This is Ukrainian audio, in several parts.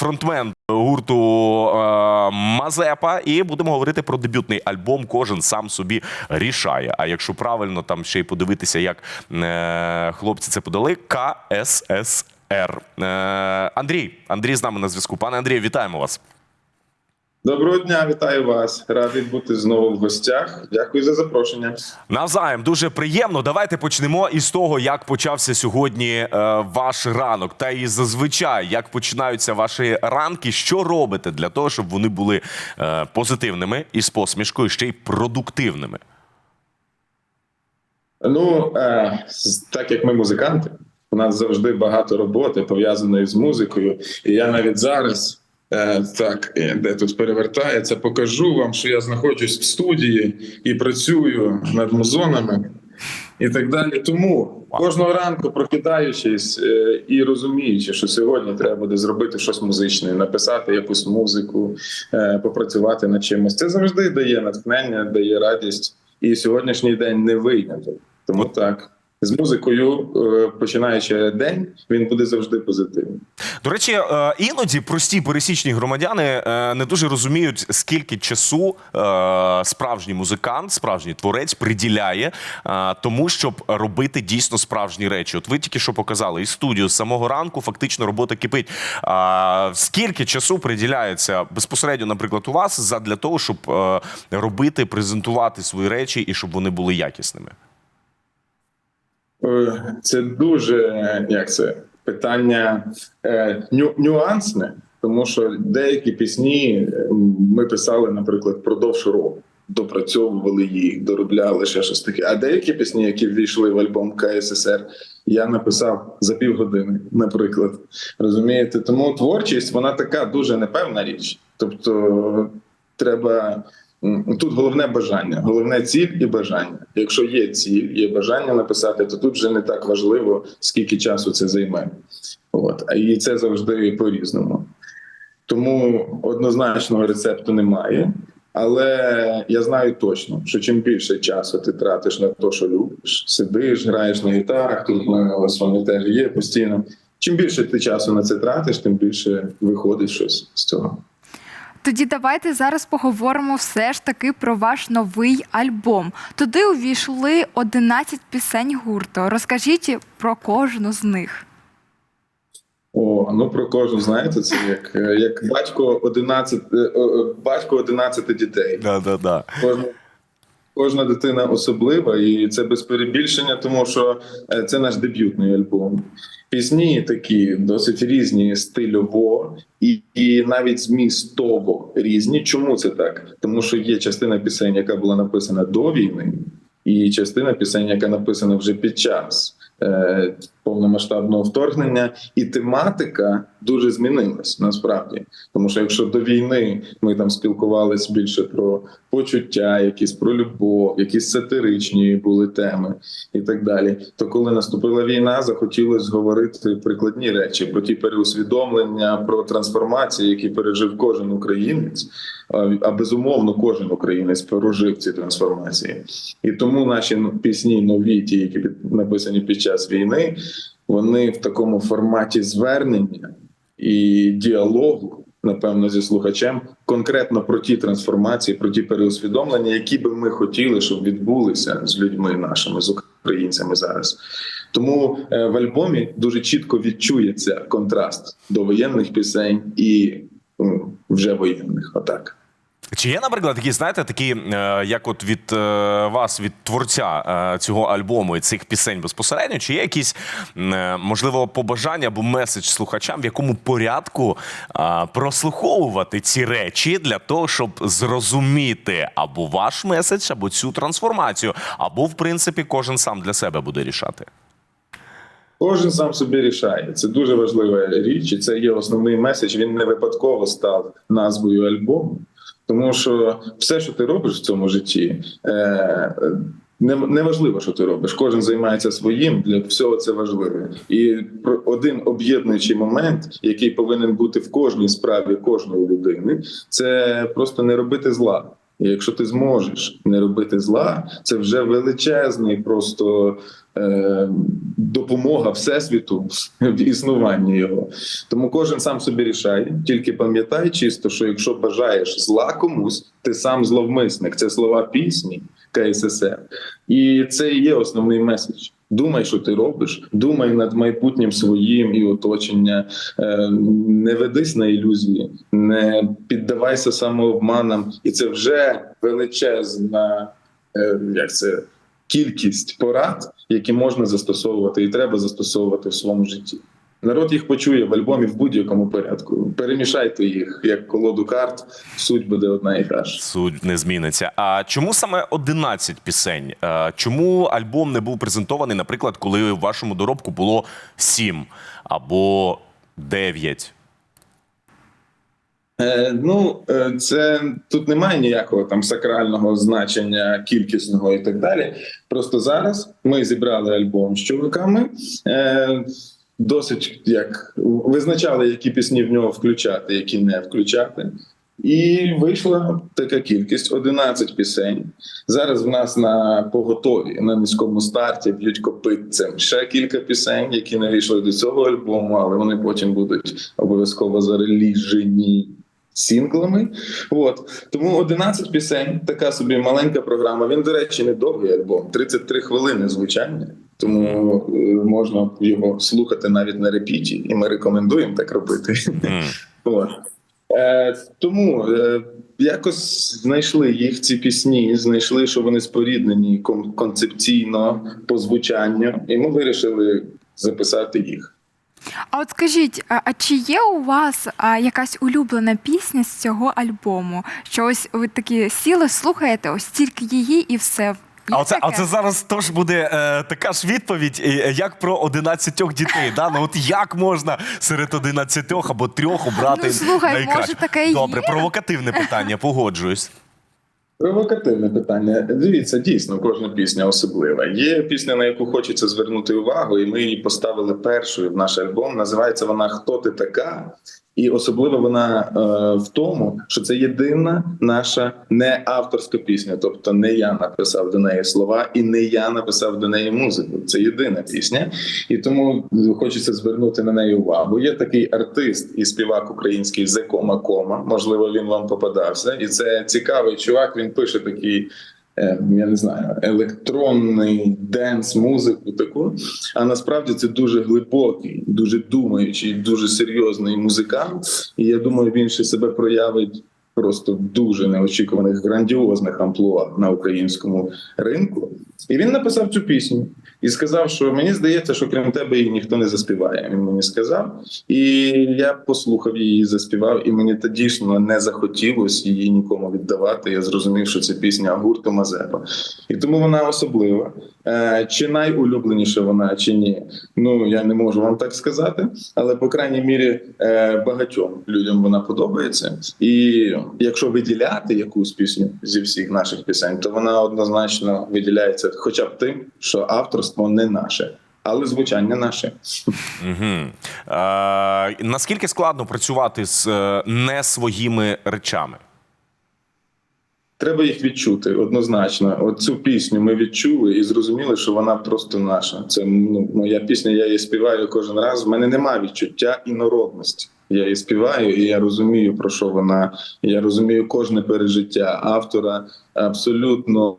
фронтмен гурту е, Мазепа. І будемо говорити про дебютний альбом. Кожен сам собі рішає. А якщо правильно там ще й подивитися, як е, хлопці це подали, КССР. Е, Андрій, Андрій з нами на зв'язку. Пане Андрію, вітаємо вас. Доброго дня, вітаю вас. Радий бути знову в гостях. Дякую за запрошення. Навзаєм дуже приємно. Давайте почнемо із того, як почався сьогодні е, ваш ранок. Та і зазвичай, як починаються ваші ранки, що робите для того, щоб вони були е, позитивними і з посмішкою, ще й продуктивними. Ну е, так як ми музиканти, у нас завжди багато роботи пов'язаної з музикою. І я навіть зараз так, е, де тут перевертається, покажу вам, що я знаходжусь в студії і працюю над музонами. І так далі. Тому кожного ранку прокидаючись е, і розуміючи, що сьогодні треба буде зробити щось музичне, написати якусь музику, е, попрацювати над чимось. Це завжди дає натхнення, дає радість. І сьогоднішній день не виняток. Тому так. З музикою, е, починаючи день, він буде завжди позитивним. До речі, е, іноді прості пересічні громадяни е, не дуже розуміють, скільки часу справжній музикант, справжній творець приділяє тому, щоб робити дійсно справжні речі. От ви тільки що показали і студію з самого ранку, фактично робота кипить. Скільки часу приділяється безпосередньо, наприклад, у вас задля того, щоб робити, презентувати свої речі і щоб вони були якісними? Е, Це дуже як це питання е, ню, нюансне, тому що деякі пісні е, ми писали, наприклад, впродовж року. Допрацьовували їх, доробляли ще щось таке. А деякі пісні, які ввійшли в альбом КССР, я написав за півгодини, наприклад. Розумієте? Тому творчість вона така дуже непевна річ. Тобто, треба Тут головне бажання, головне ціль і бажання. Якщо є ціль, є бажання написати, то тут вже не так важливо, скільки часу це займе. От і це завжди по-різному. Тому однозначного рецепту немає. Але я знаю точно, що чим більше часу ти тратиш на те, що любиш, сидиш, граєш на гітарах, тут в мене ось вони теж є постійно. Чим більше ти часу на це тратиш, тим більше виходить щось з цього. Тоді давайте зараз поговоримо все ж таки про ваш новий альбом. Туди увійшли 11 пісень гурту. Розкажіть про кожну з них. О, ну про кожну знаєте, це як, е, як батько 11, е, е, батько 11 дітей. Да, да, да. Кожна, кожна дитина особлива, і це без перебільшення, тому що е, це наш дебютний альбом. Пісні такі досить різні стильово і, і навіть змістово різні. Чому це так? Тому що є частина пісень, яка була написана до війни, і частина пісень, яка написана вже під час повномасштабного вторгнення, і тематика дуже змінилась насправді. Тому що якщо до війни ми там спілкувалися більше про почуття, якісь про любов, якісь сатиричні були теми і так далі, то коли наступила війна, захотілося говорити прикладні речі про ті переусвідомлення, про трансформації, які пережив кожен українець. А безумовно, кожен українець пережив ці трансформації, і тому наші пісні нові, ті, які написані під час війни, вони в такому форматі звернення і діалогу, напевно, зі слухачем, конкретно про ті трансформації, про ті переусвідомлення, які би ми хотіли, щоб відбулися з людьми нашими, з українцями зараз. Тому е, в альбомі дуже чітко відчується контраст до воєнних пісень і вже воєнних. Отак. Чи є, наприклад, такі, знаєте, такі, е, як от від е, вас, від творця е, цього альбому і цих пісень безпосередньо, чи є якісь, можливо, побажання або меседж слухачам, в якому порядку прослуховувати ці речі для того, щоб зрозуміти або ваш меседж, або цю трансформацію, або, в принципі, кожен сам для себе буде рішати? Кожен сам собі рішає. Це дуже важлива річ, і це є основний меседж. Він не випадково став назвою альбому, тому що все, що ти робиш в цьому житті, е, не, важливо, що ти робиш. Кожен займається своїм. Для всього це важливо. І один об'єднуючий момент, який повинен бути в кожній справі кожної людини, це просто не робити зла. І якщо ти зможеш не робити зла, це вже величезний просто е, допомога всесвіту в існуванні його. Тому кожен сам собі рішає. Тільки пам'ятай чисто, що якщо бажаєш зла комусь, ти сам зловмисник. Це слова пісні КССР. І це і є основний меседж. Думай, що ти робиш, думай над майбутнім своїм і оточення. Е, Не ведись на ілюзії, не піддавайся самообманам, і це вже величезна е, як це кількість порад, які можна застосовувати і треба застосовувати в своєму житті. Народ їх почує в альбомі в будь-якому порядку. Перемішайте їх як колоду карт, суть буде одна і та ж. Суть не зміниться. А чому саме 11 пісень? Е, Чому альбом не був презентований, наприклад, коли в вашому доробку було 7 або 9? Е, ну, е, це тут немає ніякого там сакрального значення кількісного і так далі. Просто зараз ми зібрали альбом з чуваками. Е, Досить як визначали, які пісні в нього включати, які не включати. І вийшла така кількість 11 пісень. Зараз в нас на поготові на низькому старті б'ють копитцем ще кілька пісень, які не вийшли до цього альбому, але вони потім будуть обов'язково зареліжені сінглами. От тому 11 пісень, така собі маленька програма. Він, до речі, не довгий альбом, 33 хвилини звучання. Тому е, можна його слухати навіть на репіті, і ми рекомендуємо так робити. М. От. Е, тому е, якось знайшли їх ці пісні, знайшли, що вони споріднені концепційно по звучанню, і ми вирішили записати їх. А от скажіть, а а чи є у вас а, якась улюблена пісня з цього альбому? Що ось ви такі сіли, слухаєте, ось тільки її і все. А оце, а це зараз теж буде е, така ж відповідь, е, як про 11 дітей. Да? Ну от як можна серед 11 або трьох обрати Ну, слухай, найкраще? може, таке і Добре, є? провокативне питання, погоджуюсь. Провокативне питання. Дивіться, дійсно, кожна пісня особлива. Є пісня, на яку хочеться звернути увагу, і ми її поставили першою в наш альбом. Називається вона Хто ти така? І особливо вона е, в тому, що це єдина наша не авторська пісня, тобто не я написав до неї слова, і не я написав до неї музику. Це єдина пісня, і тому хочеться звернути на неї увагу. Є такий артист і співак український Зекома Кома. Можливо, він вам попадався, і це цікавий чувак. Він пише такий. Е, Я не знаю, електронний денс, музику таку. А насправді це дуже глибокий, дуже думаючий, дуже серйозний музикант. І я думаю, він ще себе проявить просто в дуже неочікуваних грандіозних амплуа на українському ринку. І він написав цю пісню і сказав, що мені здається, що крім тебе її ніхто не заспіває. Він мені сказав. І я послухав її, заспівав, і мені та дійсно не захотілося її нікому віддавати. Я зрозумів, що це пісня гурту Мазепа. І тому вона особлива. Е, Чи найулюбленіша вона, чи ні? Ну я не можу вам так сказати, але по крайній мірі е, багатьом людям вона подобається. І якщо виділяти якусь пісню зі всіх наших пісень, то вона однозначно виділяється, хоча б тим, що авторство не наше, але звучання наше. Угу. Е, наскільки складно працювати з е, не своїми речами? Треба їх відчути однозначно. От цю пісню ми відчули і зрозуміли, що вона просто наша. Це ну, моя пісня, я її співаю кожен раз. В мене немає відчуття інородності. Я її співаю, і я розумію, про що вона. Я розумію кожне пережиття автора. Абсолютно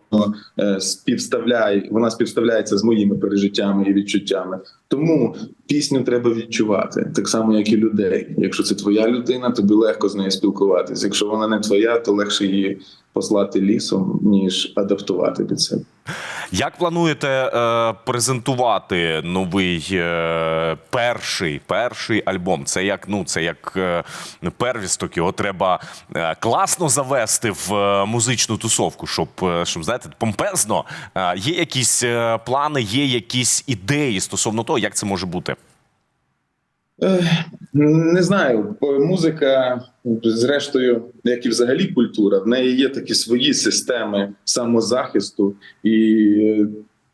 е, співставляє. Вона співставляється з моїми пережиттями і відчуттями. Тому пісню треба відчувати, так само, як і людей. Якщо це твоя людина, тобі легко з нею спілкуватися. Якщо вона не твоя, то легше її послати лісом, ніж адаптувати під себе. Як плануєте е, презентувати новий е, перший перший альбом? Це як ну це як е, первісток. Його треба е, класно завести в е, музичну тусовку, щоб е, щоб знаєте, помпезно. Е, є якісь е, плани, є якісь ідеї стосовно того, як це може бути. Ех, Не знаю, музика, зрештою, як і взагалі культура, в неї є такі свої системи самозахисту, і е,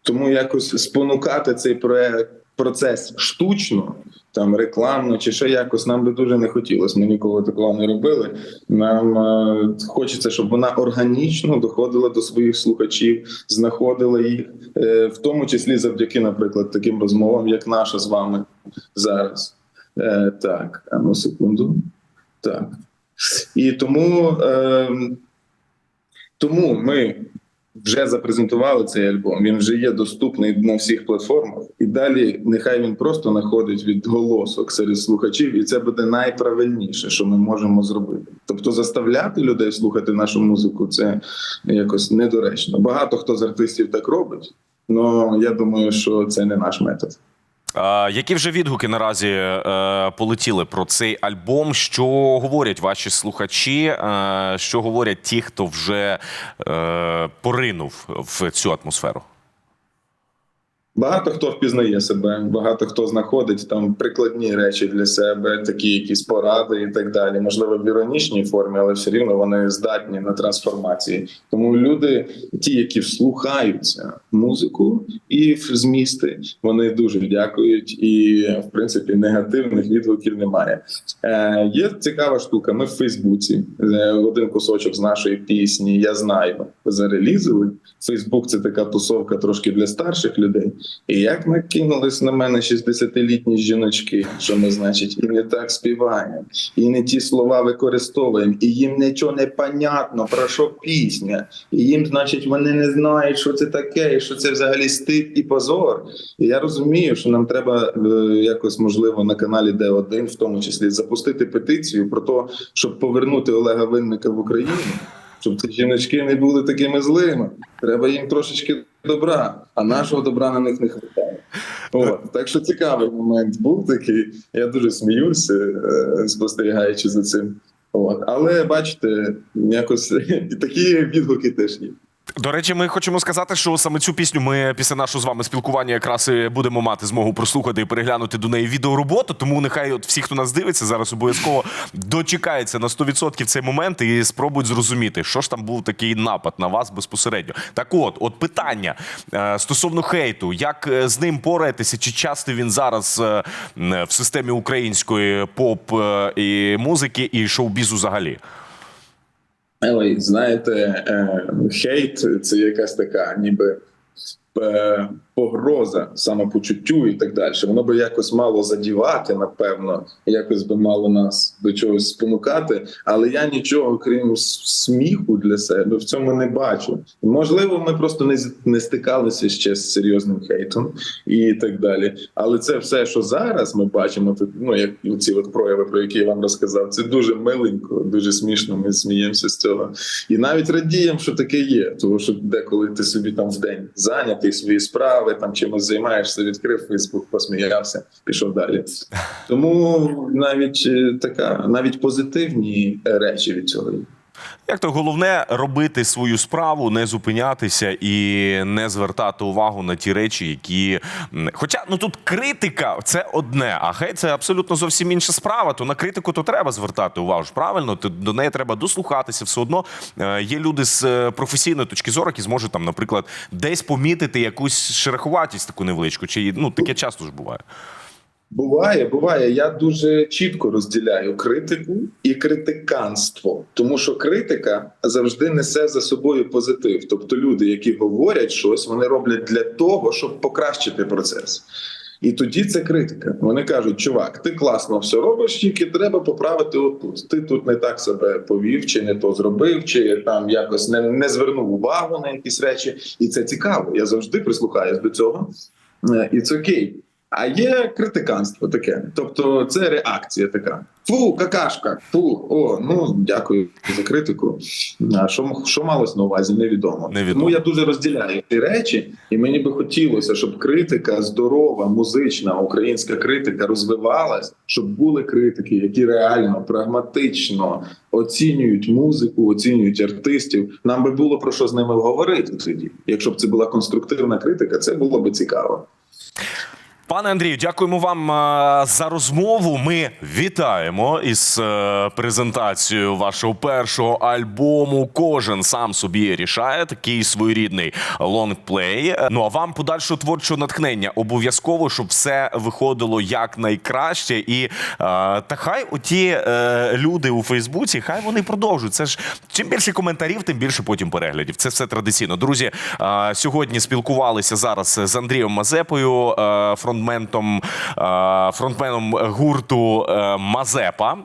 тому якось спонукати цей проект процес штучно, там рекламно чи ще якось, нам би дуже не хотілося. Ми ніколи такого не робили. Нам е, хочеться, щоб вона органічно доходила до своїх слухачів, знаходила їх, е, в тому числі завдяки, наприклад, таким розмовам, як наша з вами зараз. Е, так, а ну секунду. Так. І тому, е, тому ми вже запрезентували цей альбом. Він вже є доступний на всіх платформах. І далі нехай він просто знаходить відголосок серед слухачів, і це буде найправильніше, що ми можемо зробити. Тобто, заставляти людей слухати нашу музику це якось недоречно. Багато хто з артистів так робить, але я думаю, що це не наш метод. Які вже відгуки наразі е, полетіли про цей альбом? Що говорять ваші слухачі? Е, що говорять ті, хто вже е, поринув в цю атмосферу? Багато хто впізнає себе, багато хто знаходить там прикладні речі для себе, такі якісь поради і так далі. Можливо, в іронічній формі, але все рівно вони здатні на трансформації. Тому люди, ті, які вслухаються музику і в змісти, вони дуже дякують. І в принципі негативних відгуків немає. Е, Є цікава штука. Ми в Фейсбуці е, один кусочок з нашої пісні. Я знаю, зарелізили. Фейсбук це така тусовка трошки для старших людей. І як накинулись на мене 60-літні жіночки, що ми, значить, і не так співаємо, і не ті слова використовуємо, і їм нічого не понятно, про що пісня. І їм, значить, вони не знають, що це таке, і що це взагалі стид і позор. І я розумію, що нам треба е, якось можливо на каналі Д1, в тому числі, запустити петицію про те, щоб повернути Олега Винника в Україну. Щоб ці жіночки не були такими злими, треба їм трошечки добра, а нашого добра на них не хватає. От так що цікавий момент був такий. Я дуже сміюся, е, спостерігаючи за цим. От, але бачите, якось такі відгуки теж є. До речі, ми хочемо сказати, що саме цю пісню ми після нашого з вами спілкування якраз і будемо мати змогу прослухати і переглянути до неї відеороботу. Тому нехай от всі, хто нас дивиться, зараз обов'язково дочекається на 100% цей момент і спробують зрозуміти, що ж там був такий напад на вас безпосередньо. Так, от, от питання е, стосовно хейту, як е, з ним пораєтеся? Чи часто він зараз е, в системі української поп і музики і шоу-бізу взагалі? Ой, знаєте, е, хейт це якась така, ніби е, погроза самопочуттю і так далі. Воно би якось мало задівати, напевно, якось би мало нас до чогось спонукати. Але я нічого, крім сміху для себе, в цьому не бачу. Можливо, ми просто не, не стикалися ще з серйозним хейтом і так далі. Але це все, що зараз ми бачимо, тут ну як ці от прояви, про які я вам розказав, це дуже миленько, дуже смішно. Ми сміємося з цього. І навіть радіємо, що таке є. Тому що деколи ти собі там в день зайнятий свої справи, там чимось займаєшся, відкрив Фейсбук, посміявся, пішов далі. Тому навіть е, така, навіть позитивні речі від цього. Як то головне робити свою справу, не зупинятися і не звертати увагу на ті речі, які. Хоча ну тут критика це одне, а хейт це абсолютно зовсім інша справа. То на критику то треба звертати увагу. Правильно, то до неї треба дослухатися. Все одно е, є люди з е, професійної точки зору, які зможуть там, наприклад, десь помітити якусь шероховатість таку невеличку. Чи ну таке часто ж буває. Буває, буває. Я дуже чітко розділяю критику і критиканство, тому що критика завжди несе за собою позитив. Тобто, люди, які говорять щось, вони роблять для того, щоб покращити процес. І тоді це критика. Вони кажуть: чувак, ти класно все робиш, тільки треба поправити отут. Ти тут не так себе повів, чи не то зробив, чи там якось не, не звернув увагу на якісь речі. І це цікаво. Я завжди прислухаюсь до цього. Е, І це окей. А є критиканство таке, тобто це реакція така. Фу, какашка, фу, о, ну дякую за критику. А що, що малось на увазі, невідомо. Невідомо. Тому я дуже розділяю ці речі, і мені би хотілося, щоб критика здорова, музична, українська критика розвивалась, щоб були критики, які реально прагматично оцінюють музику, оцінюють артистів. Нам би було про що з ними говорити тоді. Якщо б це була конструктивна критика, це було би цікаво. Пане Андрію, дякуємо вам е, за розмову. Ми вітаємо із е, презентацією вашого першого альбому. Кожен сам собі рішає такий своєрідний лонгплей. Ну а вам подальшого творчого натхнення обов'язково, щоб все виходило як найкраще. І е, та хай оті люди у Фейсбуці, хай вони продовжують. Це ж чим більше коментарів, тим більше потім переглядів. Це все традиційно. Друзі, сьогодні спілкувалися зараз з Андрієм Мазепою, е, фронтменом, е, фронтменом гурту е, Мазепа.